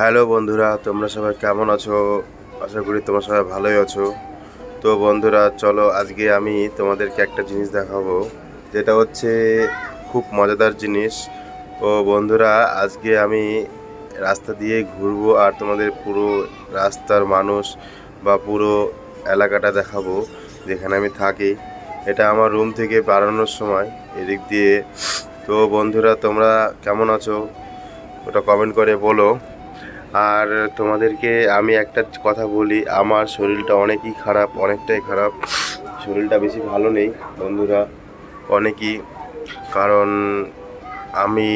Hello বন্ধুরা, তোমরা সবাই কেমন আছো? আশা করি তোমরা সবাই ভালোই আছো। তো বন্ধুরা, চলো আজকে আমি তোমাদেরকে একটা জিনিস দেখাবো। যেটা হচ্ছে খুব মজাদার জিনিস। ও বন্ধুরা, আজকে আমি রাস্তা দিয়ে ঘুরবো আর তোমাদের পুরো রাস্তার মানুষ বা পুরো এলাকাটা দেখাবো, যেখানে আমি থাকি। এটা আমার রুম থেকে বাড়ানোর সময় এদিক দিয়ে। তো বন্ধুরা, তোমরা কেমন আছো? ওটা কমেন্ট করে বলো। আর তোমাদেরকে আমি একটা কথা বলি, আমার শরীরটা অনেকই খারাপ, অনেকটাই খারাপ। শরীরটা বেশি ভালো নেই, বন্ধুরা, অনেকই। কারণ আমি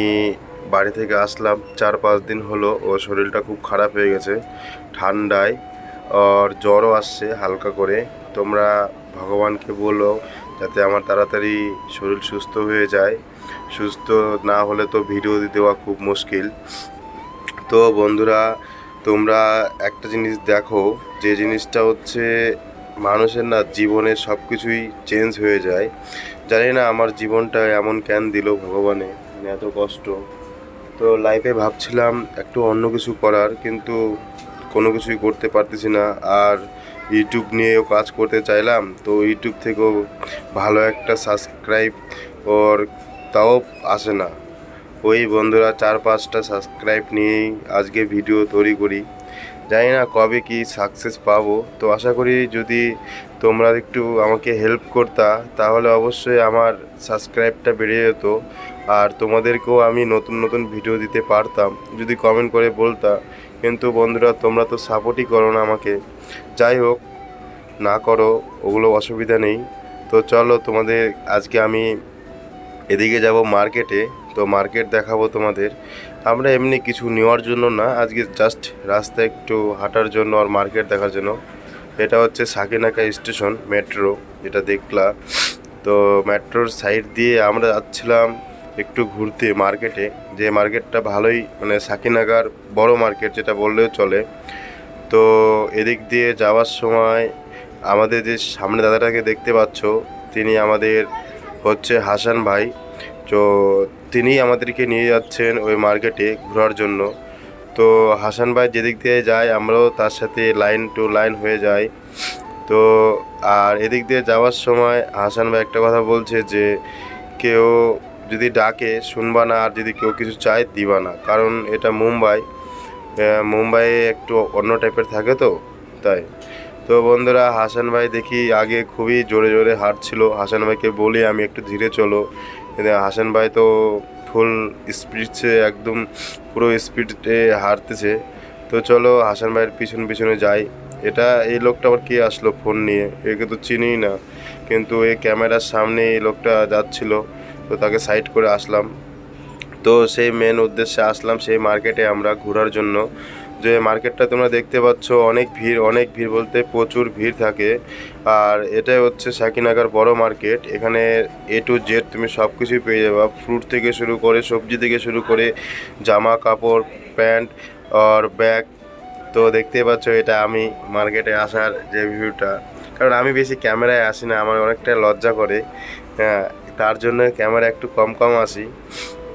বাড়ি থেকে আসলাম চার পাঁচ দিন হলো, ও শরীরটা খুব খারাপ হয়ে গেছে, ঠান্ডায়। আর জ্বরও আসছে হালকা করে। তোমরা ভগবানকে বলো, যাতে আমার তাড়াতাড়ি শরীর সুস্থ হয়ে যায়। সুস্থ না হলে তো ভিডিও দেওয়া খুব মুশকিল। তো বন্ধুরা, তোমরা একটা জিনিস দেখো, যে জিনিসটা হচ্ছে মানুষের না জীবনে সব কিছুই চেঞ্জ হয়ে যায়। জানি না আমার জীবনটা এমন কেন দিল ভগবানে মানে এত কষ্ট। তো লাইফে ভাবছিলাম একটু অন্য কিছু করার, কিন্তু কোনো কিছুই করতে পারতেছি না। আর ইউটিউব নিয়েও কাজ করতে চাইলাম, তো ইউটিউব থেকেও ভালো একটা সাবস্ক্রাইব ওর তাও আসে না। ওই বন্ধুরা চার পাঁচটা সাবস্ক্রাইব নিয়েই আজকে ভিডিও তৈরি করি। জানি না কবে কি সাকসেস পাবো। তো আশা করি যদি তোমরা একটু আমাকে হেল্প করতা, তাহলে অবশ্যই আমার সাবস্ক্রাইবটা বেড়ে যেত। আর তোমাদেরকেও আমি নতুন নতুন ভিডিও দিতে পারতাম। যদি কমেন্ট করে বলতা, কিন্তু বন্ধুরা তোমরা তো সাপোর্টই করো না আমাকে। যাই হোক, না করো, ওগুলো অসুবিধা নেই। তো চলো তোমাদের, আজকে আমি এদিকে যাব মার্কেটে তো মার্কেট দেখাবো তোমাদের। আমরা এমনি কিছু নেওয়ার জন্য না, আজকে জাস্ট রাস্তা একটু হাঁটার জন্য আর মার্কেট দেখার জন্য। এটা হচ্ছে সাকিনাকা স্টেশন মেট্রো যেটা দেখলা। তো মেট্রোর সাইড দিয়ে আমরা যাচ্ছিলাম একটু ঘুরতে মার্কেটে যে মার্কেটটা ভালোই মানে সাকিনাগার বড় মার্কেট যেটা বললেও চলে। তো এদিক দিয়ে যাওয়ার সময় আমাদের যে সামনে দাদাটাকে দেখতে পাচ্ছ, তিনি আমাদের হচ্ছে হাসান ভাই। তো তিনি আমাদেরকে নিয়ে যাচ্ছেন ওই মার্কেটে ঘোরার জন্য। তো হাসান ভাই যেদিক দিয়ে যায়, আমরাও তার সাথে লাইন টু লাইন হয়ে যাই। তো আর এদিক দিয়ে যাওয়ার সময় হাসান ভাই একটা কথা বলছে যে, কেউ যদি ডাকে শুনবা না, আর যদি কেউ কিছু চায় দিবা না। কারণ এটা মুম্বাই। মুম্বাইয়ে একটু অন্য টাইপের থাকে তো, তাই। তো বন্ধুরা, হাসান ভাই দেখি আগে খুবই জোরে জোরে হাঁটছিল। হাসান ভাইকে বলি আমি একটু ধীরে চলো। হাসান ভাই তো ফুল স্পিডছে একদম পুরো স্পিডে হারতেছে। তো চলো হাসান ভাইয়ের পিছন পিছনে যাই। এটা এই লোকটা আবার কে আসলো ফোন নিয়ে? একে তো চিনিই না। কিন্তু এই ক্যামেরার সামনে এই লোকটা যাচ্ছিল। তো তাকে সাইড করে আসলাম। তো সেই মেন উদ্দেশ্যে আসলাম সেই মার্কেটে আমরা ঘোরার জন্য। যে মার্কেটটা তোমরা দেখতে পাচ্ছ, অনেক ভিড় অনেক ভিড় বলতে প্রচুর ভিড় থাকে। আর এটাই হচ্ছে সাকিনাগার বড় মার্কেট। এখানে এ টু জেড তুমি সব কিছুই পেয়ে যাবে। ফ্রুট থেকে শুরু করে, সবজি থেকে শুরু করে জামা কাপড় প্যান্ট আর ব্যাগ। তো দেখতেই পাচ্ছ এটা আমি মার্কেটে আসার যে ভিউটা। কারণ আমি বেশি ক্যামেরায় আসি না, আমার অনেকটা লজ্জা করে। হ্যাঁ তার জন্য ক্যামেরা একটু কম কম আসি।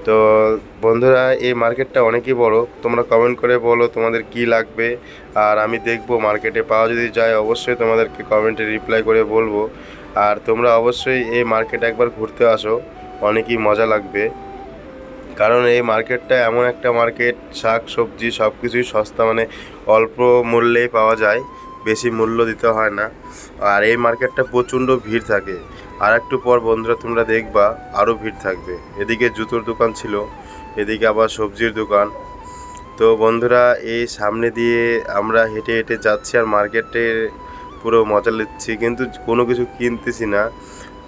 তো বন্ধুরা, এই মার্কেটটা অনেকই বড়। তোমরা কমেন্ট করে বলো তোমাদের কি লাগবে। আর আমি দেখব মার্কেটে পাওয়া যদি যায়, অবশ্যই তোমাদেরকে কমেন্টে রিপ্লাই করে বলব। আর তোমরা অবশ্যই এই মার্কেটে একবার ঘুরতে আসো, অনেকই মজা লাগবে। কারণ এই মার্কেটটা এমন একটা মার্কেট, শাক, সবজি সব কিছুই সস্তা মানে অল্প মূল্যেই পাওয়া যায়, বেশি মূল্য দিতে হয় না। আর এই মার্কেটটা প্রচণ্ড ভিড় থাকে। আর একটু পর বন্ধুরা তোমরা দেখবা আরও ভিড় থাকবে। এদিকে জুতোর দোকান ছিল, এদিকে আবার সবজির দোকান। তো বন্ধুরা, এই সামনে দিয়ে আমরা হেঁটে হেঁটে যাচ্ছি আর মার্কেটে পুরো মজা নিচ্ছি, কিন্তু কোনো কিছু কিনতেছি না।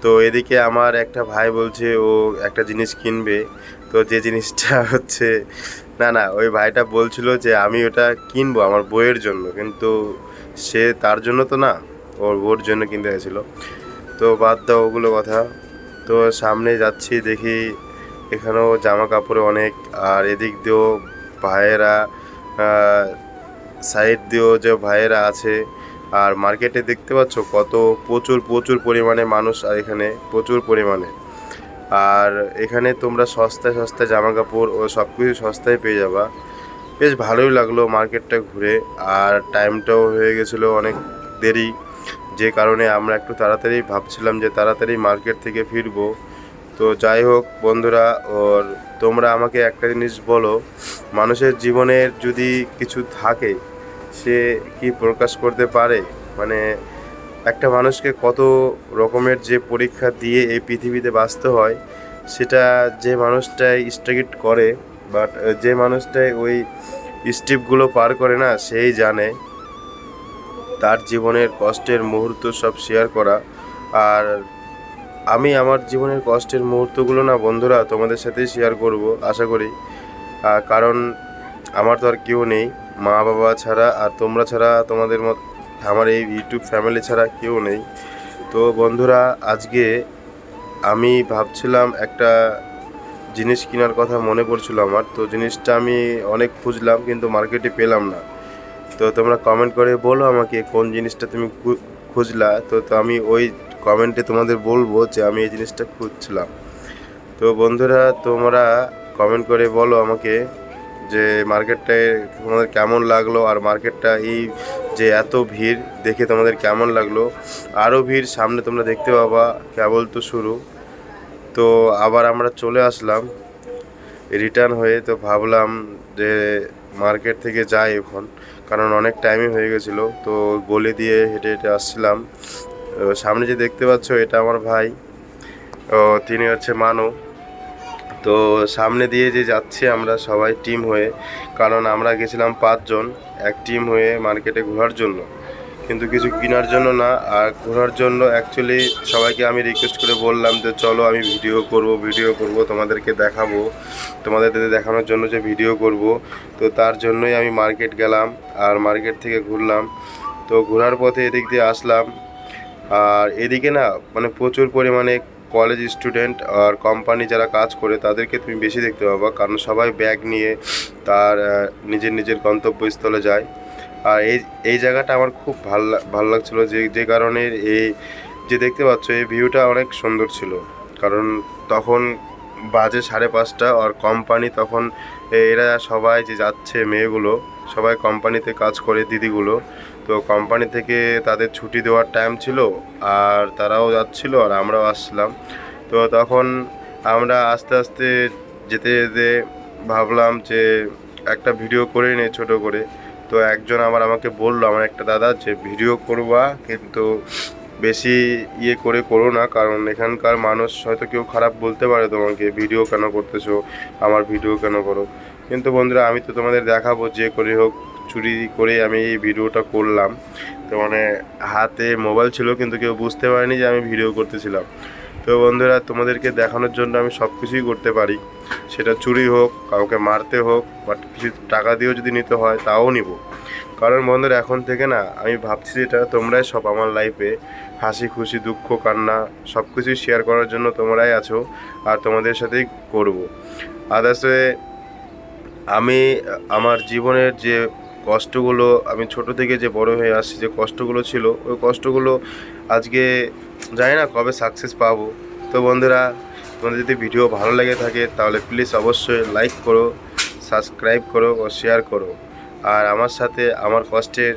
তো এদিকে আমার একটা ভাই বলছে, ও একটা জিনিস কিনবে। তো যে জিনিসটা হচ্ছে, না না, ওই ভাইটা বলছিল যে, আমি ওটা কিনবো আমার বইয়ের জন্য। কিন্তু সে তার জন্য তো না, ওর বউর জন্য কিনতে গেছিল। তো বাদ দাও ওগুলো কথা। তো সামনে যাচ্ছি, দেখি এখানেও জামা কাপড় অনেক। আর এদিক দিয়েও ভাইয়েরা সাইড দিয়েও যে ভাইয়েরা আছে। আর মার্কেটে দেখতে পাচ্ছ কত প্রচুর প্রচুর পরিমাণে মানুষ আর এখানে, প্রচুর পরিমাণে। আর এখানে তোমরা সস্তায় সস্তায় জামা কাপড় ও সব কিছু সস্তায় পেয়ে যাবা। বেশ ভালোই লাগল মার্কেটটা ঘুরে। আর টাইমটাও হয়ে গেছিল অনেক দেরি। যে কারণে আমরা একটু তাড়াতাড়ি ভাবছিলাম যে তাড়াতাড়ি মার্কেট থেকে ফিরবো। তো যাই হোক বন্ধুরা, ওর তোমরা আমাকে একটা জিনিস বলো, মানুষের জীবনের যদি কিছু থাকে, সে কি প্রকাশ করতে পারে? মানে একটা মানুষকে কত রকমের যে পরীক্ষা দিয়ে এই পৃথিবীতে বাঁচতে হয়, সেটা যে মানুষটাই স্ট্রাগিট করে, বাট যে মানুষটাই ওই স্টেপগুলো পার করে না, সেই জানে। তার জীবনের কষ্টের মুহূর্ত সব শেয়ার করা। আর আমি আমার জীবনের কষ্টের মুহূর্তগুলো না বন্ধুরা তোমাদের সাথেই শেয়ার করব, আশা করি। কারণ আমার তো আর কেউ নেই, মা বাবা ছাড়া আর তোমরা ছাড়া তোমাদের মত আমার এই ইউটিউব ফ্যামিলি ছাড়া কেউ নেই। তো বন্ধুরা, আজকে আমি ভাবছিলাম একটা জিনিস কেনার কথা মনে পড়ছিল আমার। তো জিনিসটা আমি অনেক খুঁজলাম কিন্তু মার্কেটে পেলাম না। তো তোমরা কমেন্ট করে বলো আমাকে কোন জিনিসটা তুমি খুঁজলা। তো তো আমি ওই কমেন্টে তোমাদের বলব যে আমি এই জিনিসটা খুঁজছিলাম। তো বন্ধুরা, তোমরা কমেন্ট করে বলো আমাকে যে মার্কেটটায় তোমাদের কেমন লাগল আর মার্কেটটা এই যে এত ভিড় দেখে তোমাদের কেমন লাগল। আরও ভিড় সামনে তোমরা দেখতে পাবা, কেবল তো শুরু। তো আবার আমরা চলে আসলাম। রিটার্ন হয়ে তো ভাবলাম যে মার্কেট থেকে যাই এখন, কারণ অনেক টাইমই হয়ে গেছিল, তো গলি দিয়ে হেঁটে হেঁটে আসছিলাম। সামনে যে দেখতে পাচ্ছ, এটা আমার ভাই তিনি হচ্ছে মানু। তো সামনে দিয়ে যে যাচ্ছি আমরা সবাই টিম হয়ে, কারণ আমরা গেছিলাম পাঁচজন, এক টিম হয়ে মার্কেটে ঘোরার জন্য। কিন্তু কিছু কেনার জন্য না, আর ঘোরার জন্য অ্যাকচুয়ালি সবাইকে আমি রিকোয়েস্ট করে বললাম যে চলো আমি ভিডিও করব ভিডিও করব, তোমাদেরকে দেখাবো তোমাদের দেখানোর জন্য যে ভিডিও করব। তো তার জন্যই আমি মার্কেট গেলাম আর মার্কেট থেকে ঘুরলাম। তো ঘোরার পথে এদিক দিয়ে আসলাম। আর এদিকে না মানে প্রচুর পরিমাণে কলেজ স্টুডেন্ট আর কোম্পানি যারা কাজ করে, তাদেরকে তুমি বেশি দেখতে পাবা। কারণ সবাই ব্যাগ নিয়ে তার নিজের নিজের গন্তব্যস্থলে যায়। আর এই এই জায়গাটা আমার খুব ভালো ভালো লাগছিল যে যে কারণে এই যে দেখতে পাচ্ছ, এই ভিউটা অনেক সুন্দর ছিল। কারণ তখন বাজে সাড়ে পাঁচটা আর কোম্পানি তখন এরা সবাই যে যাচ্ছে মেয়েগুলো, সবাই কোম্পানিতে কাজ করে দিদিগুলো। তো কোম্পানি থেকে তাদের ছুটি দেওয়ার টাইম ছিল আর তারাও যাচ্ছিল আর আমরাও আসছিলাম তো তখন আমরা আস্তে আস্তে যেতে যেতে ভাবলাম যে একটা ভিডিও করে নে ছোট করে। তো একজন আবার আমাকে বলল, আমার একটা দাদা যে ভিডিও করবা, কিন্তু বেশি ইয়ে করে করো না, কারণ এখানকার মানুষ হয়তো কেউ খারাপ বলতে পারে তোমাকে, ভিডিও কেন করতেছো, আমার ভিডিও কেন করো? কিন্তু বন্ধুরা, আমি তো তোমাদের দেখাবো, যে করে হোক, চুরি করে আমি এই ভিডিওটা করলাম। তো মানে হাতে মোবাইল ছিল, কিন্তু কেউ বুঝতে পারেনি যে আমি ভিডিও করতেছিলাম। তো বন্ধুরা, তোমাদেরকে দেখানোর জন্য আমি সব কিছুই করতে পারি। সেটা চুরি হোক, কাউকে মারতে হোক বাট কিছু টাকা দিয়েও যদি নিতে হয়, তাও নিব। কারণ বন্ধুরা, এখন থেকে না, আমি ভাবছি যেটা তোমরাই সব আমার লাইফে হাসি, খুশি, দুঃখ, কান্না সব কিছুই শেয়ার করার জন্য তোমরাই আছো আর তোমাদের সাথেই করব। আদার্সে আমি, আমার জীবনের যে কষ্টগুলো, আমি ছোট থেকে যে বড় হয়ে আসছি, যে কষ্টগুলো ছিল, ওই কষ্টগুলো আজকে জানি না কবে সাকসেস পাবো। তো বন্ধুরা, তোমাদের যদি ভিডিও ভালো লেগে থাকে, তাহলে প্লিজ অবশ্যই লাইক করো সাবস্ক্রাইব করো ও শেয়ার করো। আর আমার সাথে আমার কষ্টের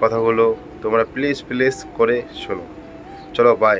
কথাগুলো তোমরা প্লিজ প্লিজ করে শোনো। চলো বাই